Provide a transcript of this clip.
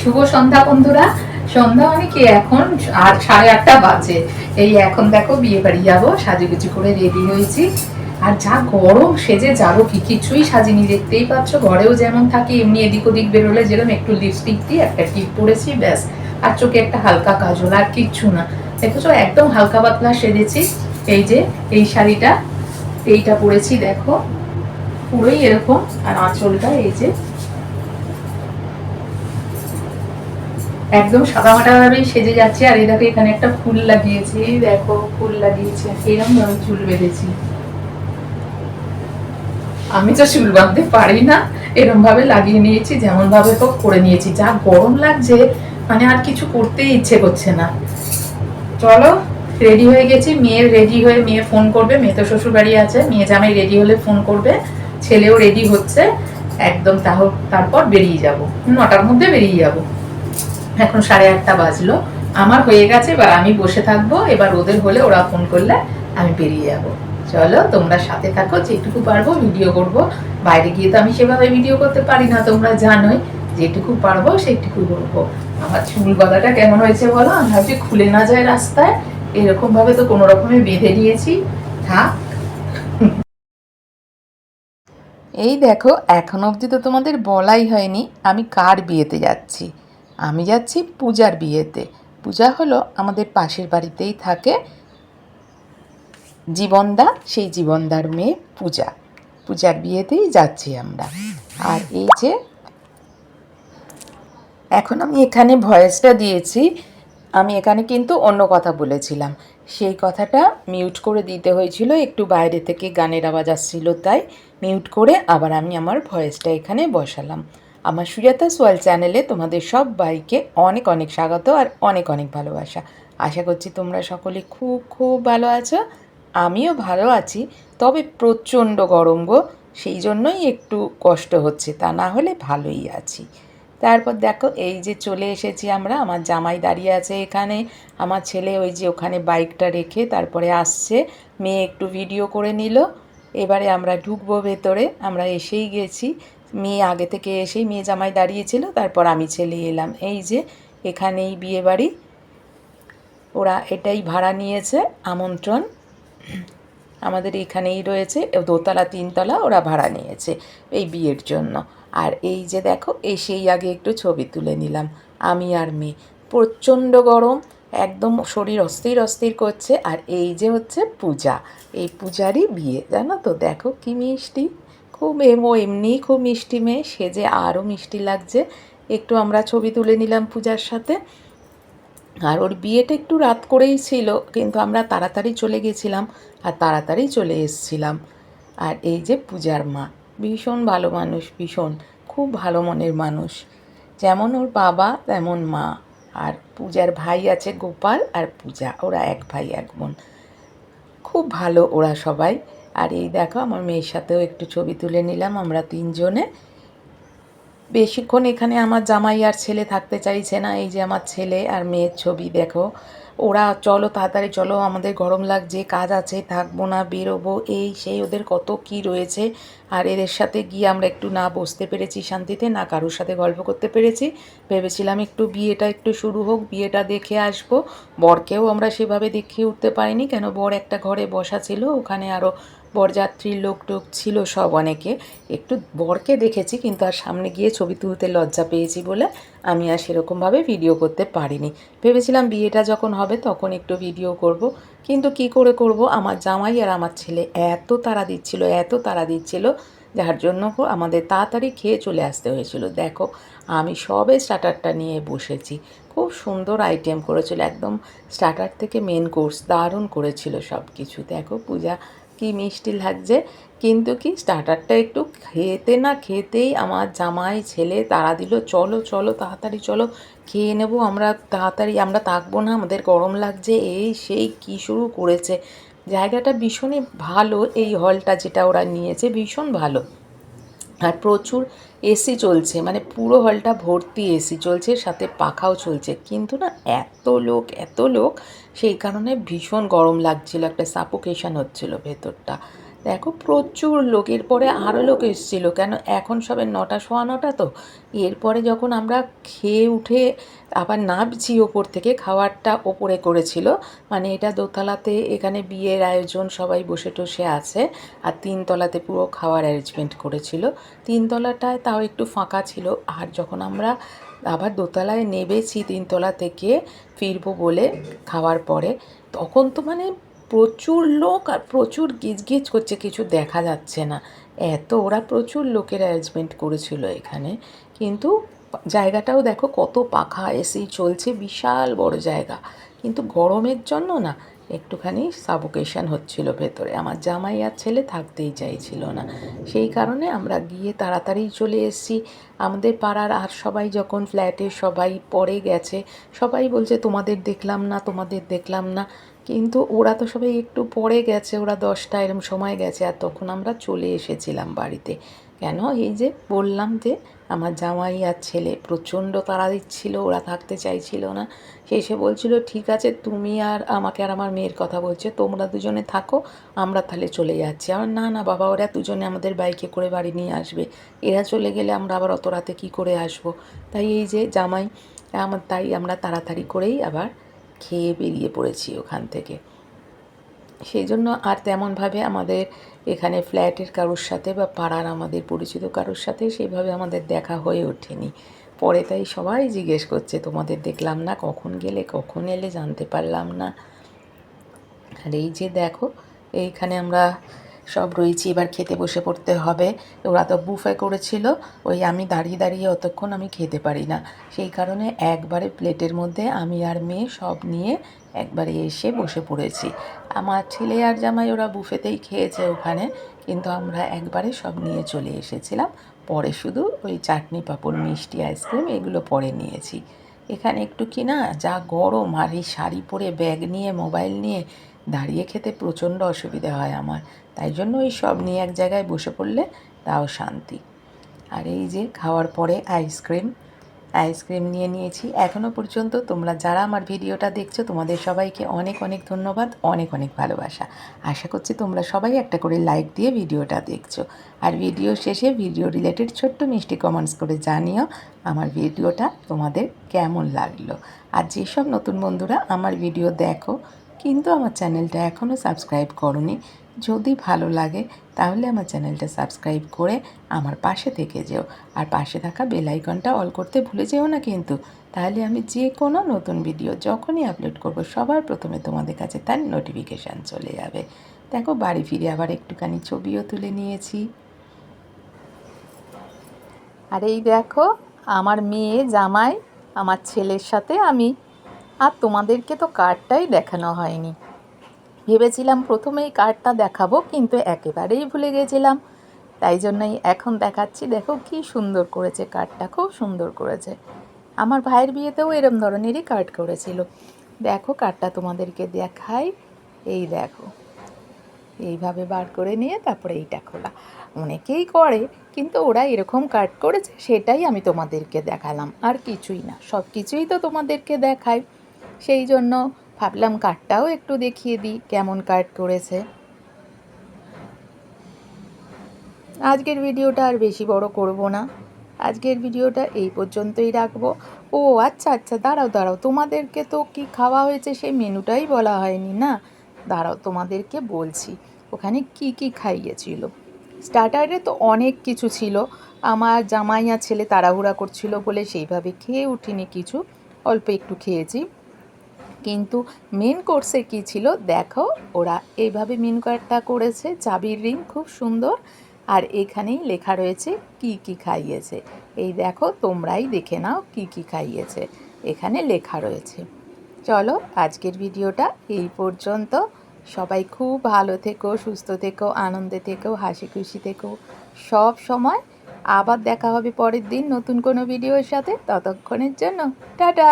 শুভ সন্ধ্যা বন্ধুরা। সন্ধ্যা মানে কি? এখন আর সাড়ে আটটা বাজে। এই এখন দেখো বিয়ে বাড়ি যাব, সাজুগুজু করে রেডি হয়েছি। আর যা গরম সেজে যাব, কি কিছুই সাজিনি, দেখতেই পাচ্ছ, ঘরেও যেমন থাকি, এমনি এদিক ওদিক বেরোলে যেরকম একটু লিপস্টিক দিয়ে একটা টিপ পরেছি, ব্যাস। আর চোখে একটা হালকা কাজল, আর কিচ্ছু না। দেখেছ, একদম হালকা পাতলা সেজেছি। এই যে, এই শাড়িটা, এইটা পরেছি, দেখো। পুরোই এরকম। আর আঁচলটা এই যে একদম সাদা সাদামাটা ভাবে সেজে যাচ্ছে, আর এই দেখো এখানে একটা ফুল লাগিয়েছি দেখো ফুল লাগিয়েছি এরকম ভাবে চুল বেঁধেছি। আমি তো চুল বাঁধতে পারি না এরকম ভাবে লাগিয়ে নিয়েছি, যেমন ভাবে হোক করে নিয়েছি। যা গরম লাগছে মানে আর কিছু করতেই ইচ্ছে করছে না। চলো রেডি হয়ে গেছি, মেয়ের রেডি হয়ে, মেয়ে ফোন করবে, মেয়ে তো শ্বশুর বাড়ি আছে, মেয়ে জামাই রেডি হলে ফোন করবে, ছেলেও রেডি হচ্ছে, একদম তাহ, তারপর বেরিয়ে যাব। নটার মধ্যে বেরিয়ে যাব। এখন সাড়ে আটটা বাজলো। আমার হয়ে গেছে, এবার আমি বসে থাকব, এবার ওদের হলে ওরা ফোন করলে আমি বেরিয়ে যাব। চলো, তোমরা সাথে থাকো, যেটুকু পারব ভিডিও করব। বাইরে গিয়ে তো আমি সেভাবে ভিডিও করতে পারি না, তোমরা জানোই। যেটুকু পারব সেটুকু করব। আমার চুল বাঁধাটা কেমন হয়েছে বলো? আমি ভাবছি খুলে না যায় রাস্তায়। এরকম ভাবে তো কোনো রকমে বেঁধে দিয়েছি থাক। এই দেখো, এখন অবধি তো তোমাদের বলাই হয়নি, আমি কার বিয়েতে যাচ্ছি? আমি যাচ্ছি পূজার বিয়েতে। পূজা হলো আমাদের পাশের বাড়িতেই থাকে জীবনদা, সেই জীবনদার মেয়ে পূজা। পূজার বিয়েতেই যাচ্ছি আমরা। আর এই যে, এখন আমি এখানে ভয়েসটা দিয়েছি। আমি এখানে কিন্তু অন্য কথা বলেছিলাম। সেই কথাটা মিউট করে দিতে হয়েছিল, একটু বাইরে থেকে গানের আওয়াজ আসছিল, তাই মিউট করে আবার আমি আমার ভয়েসটা এখানে বসালাম। আমার সুজাতা সোয়াল চ্যানেলে তোমাদের সব বাইকে অনেক অনেক স্বাগত আর অনেক অনেক ভালোবাসা। আশা করছি তোমরা সকলে খুব খুব ভালো আছো, আমিও ভালো আছি, তবে প্রচণ্ড গরম গো, সেই জন্যই একটু কষ্ট হচ্ছে, তা না হলে ভালোই আছি। তারপর দেখো, এই যে চলে এসেছি আমরা, আমার জামাই দাঁড়িয়ে আছে এখানে, আমার ছেলে ওই যে ওখানে বাইকটা রেখে তারপরে আসছে, মেয়ে একটু ভিডিও করে নিল, এবারে আমরা ঢুকবো ভেতরে, আমরা এসেই গেছি মেয়ে আগে থেকে এসেই মেয়ে জামাই দাঁড়িয়েছিল, তারপর আমি ছেলে এলাম। এই যে, এখানেই বিয়ে বাড়ি ওরা এটাই ভাড়া নিয়েছে, আমন্ত্রণ। আমাদের এখানেই রয়েছে, দোতলা, তিনতলা ওরা ভাড়া নিয়েছে এই বিয়ের জন্য। আর এই যে দেখো, এসেই আগে একটু ছবি তুলে নিলাম। আমি আর মেয়ে। প্রচণ্ড গরম, একদম শরীর অস্থির অস্থির করছে। আর এই যে হচ্ছে পূজা। এই পূজারই বিয়ে, জানো তো? দেখো কি মিষ্টি। খুব এমো, এমনি খুব মিষ্টি মেয়ে সেজে আরও মিষ্টি লাগছে। একটু আমরা ছবি তুলে নিলাম পূজার সাথে। আর ওর বিয়েটা একটু রাত করেই ছিল, কিন্তু আমরা তাড়াতাড়ি চলে গেছিলাম আর তাড়াতাড়ি চলে এসছিলাম। আর এই যে পূজার মা, ভীষণ ভালো মানুষ, ভীষণ, খুব ভালো মনের মানুষ। যেমন ওর বাবা, তেমন মা। আর পূজার ভাই আছে গোপাল আর পূজা, ওরা এক ভাই, এক বোন। খুব ভালো ওরা সবাই। আর এই দেখো, আমার মেয়ের সাথেও একটু ছবি তুলে নিলাম আমরা তিনজনে। বেশিক্ষণ এখানে আমার জামাই আর ছেলে থাকতে চাইছে না, এই যে আমার ছেলে আর মেয়ের ছবি দেখো। ওরা চলো তাড়াতাড়ি চলো, আমাদের গরম লাগছে কাজ আছে থাকব না, বেরোবো, এই সেই, ওদের কত কি রয়েছে। আর এদের সাথে গিয়ে আমরা একটু না বসতে পেরেছি শান্তিতে, না কারোর সাথে গল্প করতে পেরেছি। ভেবেছিলাম একটু বিয়েটা একটু শুরু হোক, বিয়েটা দেখে আসব। বরকেও আমরা সেভাবে দেখিয়ে উঠতে পারিনি, কেন বর একটা ঘরে বসা ছিল, ওখানে আরও বরযাত্রীর লোক টোক ছিল সব অনেকে। একটু বরকে দেখেছি, কিন্তু আর সামনে গিয়ে ছবি তুলতে লজ্জা পেয়েছি বলে আমি আর সেরকমভাবে ভিডিও করতে পারিনি। ভেবেছিলাম বিয়েটা যখন হবে, তখন একটু ভিডিও করব। কিন্তু কি করে করব? আমার জামাই আর আমার ছেলে এত তাড়া দিচ্ছিল, এত তাড়া দিচ্ছিল, যার জন্য আমাদের তাড়াতাড়ি খেয়ে চলে আসতে হয়েছিল। দেখো, আমি সবে স্টার্টারটা নিয়ে বসেছি। খুব সুন্দর আইটেম করেছিল, একদম স্টার্টার থেকে মেন কোর্স দারুণ করেছিল সব কিছু দেখো পূজা, কি মিষ্টি লাগছে। কিন্তু কি স্টার্টারটা একটু খেতে না খেতেই আমার জামাই, ছেলে তারা দিল, চলো চলো, তাড়াতাড়ি চলো, খেয়ে নেব, আমরা তাড়াতাড়ি, আমরা থাকব না, আমাদের গরম লাগছে। এই সেই কী শুরু করেছে। জায়গাটা ভীষণই ভালো, এই হলটা যেটা ওরা নিয়েছে, ভীষণ ভালো। আর প্রচুর এসি চলছে মানে পুরো হলটা ভর্তি এসি চলছে, সাথে পাখাও চলছে। কিন্তু না, এত লোক এত লোক, সেই কারণে ভীষণ গরম লাগছিল, একটা সাপোকেশন হচ্ছিল ভেতরটা। দেখো, প্রচুর লোক। এরপরে আরও লোক এসেছিল। কেন? এখন সবে নটা, সোয়া নটা তো। এরপরে যখন আমরা খেয়ে উঠে আবার নামছি ওপর থেকে, খাওয়ারটা ওপরে করেছিল। মানে এটা দোতলাতে এখানে বিয়ের আয়োজন, সবাই বসে টসে আছে। আর তিনতলাতে পুরো খাওয়ার অ্যারেঞ্জমেন্ট করেছিল। তিনতলাটায় তাও একটু ফাঁকা ছিল। আর যখন আমরা আবার দোতলায় নেবেছি তিনতলা থেকে, ফিরবো বলে খাওয়ার পরে, তখন তো মানে প্রচুর লোক আর প্রচুর গিজগিজ করছে, কিছু দেখা যাচ্ছে না। এত, ওরা প্রচুর লোকের অ্যারেঞ্জমেন্ট করেছিল এখানে। কিন্তু জায়গাটাও দেখো কত পাখা, এসি চলছে, বিশাল বড় জায়গা। কিন্তু গরমের জন্য না একটুখানি সাবোকেশন হচ্ছিল ভেতরে। আমার জামাই আর ছেলে থাকতেই চাইছিল না। সেই কারণে আমরা গিয়ে তাড়াতাড়ি চলে এসেছি। আমাদের পাড়ার আর সবাই যখন ফ্ল্যাটে সবাই পরে গেছে, সবাই বলছে, তোমাদের দেখলাম না, তোমাদের দেখলাম না। কিন্তু ওরা তো সবাই একটু পরে গেছে, ওরা দশটা এরম সময় গেছে, আর তখন আমরা চলে এসেছিলাম বাড়িতে। কেন? এই যে বললাম যে আমার জামাই আর ছেলে। প্রচণ্ড তাড়া দিচ্ছিল, ওরা থাকতে চাইছিল না। সে এসে বলছিল, ঠিক আছে, তুমি আর আমাকে আর আমার মেয়ের কথা বলছে, তোমরা দুজনে থাকো, আমরা তাহলে চলে যাচ্ছি। আর না না, বাবা, ওরা দুজনে আমাদের বাইকে করে বাড়ি নিয়ে আসবে। এরা চলে গেলে আমরা আবার অত রাতে কী করে আসব? তাই এই যে জামাই, আমার, তাই আমরা তাড়াতাড়ি করেই আবার খেয়ে বেরিয়ে পড়েছি ওখান থেকে। সেই জন্য আর তেমনভাবে আমাদের এখানে ফ্ল্যাটের কারোর সাথে বা পাড়ার আমাদের পরিচিত কারোর সাথে সেইভাবে আমাদের দেখা হয়ে ওঠেনি। পরে তাই সবাই জিজ্ঞেস করছে, তোমাদের দেখলাম না, কখন গেলে, কখন এলে, জানতে পারলাম না। আর এই যে দেখো, এইখানে আমরা সব রয়েছি, এবার খেতে বসে পড়তে হবে। ওরা তো বুফে করেছিল, ওই আমি দাঁড়িয়ে দাঁড়িয়ে অতক্ষণ আমি খেতে পারি না। সেই কারণে একবারে প্লেটের মধ্যে আমি আর মেয়ে সব নিয়ে একবারে এসে বসে পড়েছি। আমার ছেলে আর জামাই ওরা বুফেতেই খেয়েছে ওখানে, কিন্তু আমরা একবারে সব নিয়ে চলে এসেছিলাম। পরে শুধু ওই চাটনি, পাঁপড়, মিষ্টি, আইসক্রিম এগুলো পরে নিয়েছি। এখানে একটু কি না, যা গরম আর এই শাড়ি পরে ব্যাগ নিয়ে, মোবাইল নিয়ে দাঁড়িয়ে খেতে প্রচণ্ড অসুবিধা হয় আমার। তাই জন্য ওই সব নিয়ে এক জায়গায় বসে পড়লে তাও শান্তি। আর এই যে খাওয়ার পরে আইসক্রিম আইসক্রিম নিয়ে নিয়েছি। এখনও পর্যন্ত তোমরা যারা আমার ভিডিওটা দেখছ, তোমাদের সবাইকে অনেক অনেক ধন্যবাদ, অনেক অনেক ভালোবাসা। আশা করছি তোমরা সবাই একটা করে লাইক দিয়ে ভিডিওটা দেখছ। আর ভিডিও শেষে ভিডিও রিলেটেড ছোট্ট মিষ্টি কমেন্টস করে জানিও আমার ভিডিওটা তোমাদের কেমন লাগল। আর যেসব নতুন বন্ধুরা আমার ভিডিও দেখো কিন্তু আমার চ্যানেলটা এখনও সাবস্ক্রাইব করনি। যদি ভালো লাগে, তাহলে আমার চ্যানেলটা সাবস্ক্রাইব করে আমার পাশে থেকে যেও। আর পাশে থাকা বেল আইকনটা অল করতে ভুলে যেও না কিন্তু। তাহলে আমি যে কোনো নতুন ভিডিও যখনই আপলোড করব, সবার প্রথমে তোমাদের কাছে তার নোটিফিকেশান চলে যাবে। দেখো, বাড়ি ফিরে আবার একটুখানি ছবিও তুলে নিয়েছি। আর এই দেখো, আমার মেয়ে জামাই, আমার ছেলের সাথে আমি আর তোমাদেরকে তো কার্ডটাই দেখানো হয়নি। ভেবেছিলাম প্রথমেই কার্ডটা দেখাবো, কিন্তু একেবারেই ভুলে গেছিলাম। তাই জন্যই এখন দেখাচ্ছি, দেখো কি সুন্দর করেছে কার্ডটা খুব সুন্দর করেছে। আমার ভাইয়ের বিয়েতেও এরম ধরনেরই কার্ড করেছিল। দেখো কার্ডটা তোমাদেরকে দেখাই, এই দেখো। এইভাবে বার করে নিয়ে তারপরে এইটা খোলা। অনেকেই করে, কিন্তু ওরা এরকম কার্ড করেছে, সেটাই আমি তোমাদেরকে দেখালাম। আর কিছুই না সব কিছুই তো তোমাদেরকে দেখাই। সেই জন্য ভাবলাম কার্ডটাও একটু দেখিয়ে দিই, কেমন কার্ড করেছে। আজকের ভিডিওটা আর বেশি বড় করব না। আজকের ভিডিওটা এই পর্যন্তই রাখব। ও আচ্ছা আচ্ছা দাঁড়াও দাঁড়াও, তোমাদেরকে তো কি খাওয়া হয়েছে সেই মেনুটাই বলা হয়নি না? দাঁড়াও, তোমাদেরকে বলছি, ওখানে কি কি খাইয়েছিল? স্টার্টারে তো অনেক কিছু ছিল। আমার জামাইয়া ছেলে তাড়াহুড়া করছিল বলে সেইভাবে খেয়ে উঠিনি কিছু। অল্প একটু খেয়েছি। কিন্তু মেন কোর্সে কী ছিল? দেখো, ওরা এইভাবে মেন কার্ডটা করেছে। চাবির রিং খুব সুন্দর। আর এখানেই লেখা রয়েছে, কি কি খাইয়েছে। এই দেখো, তোমরাই দেখে নাও কি কি খাইয়েছে। এখানে লেখা রয়েছে। চলো, আজকের ভিডিওটা এই পর্যন্ত। সবাই খুব ভালো থেকো, সুস্থ থেকো, আনন্দে থেকো হাসি খুশি থেকো। সব সময় আবার দেখা হবে পরের দিন নতুন কোনো ভিডিওর সাথে। ততক্ষণের জন্য, টাটা!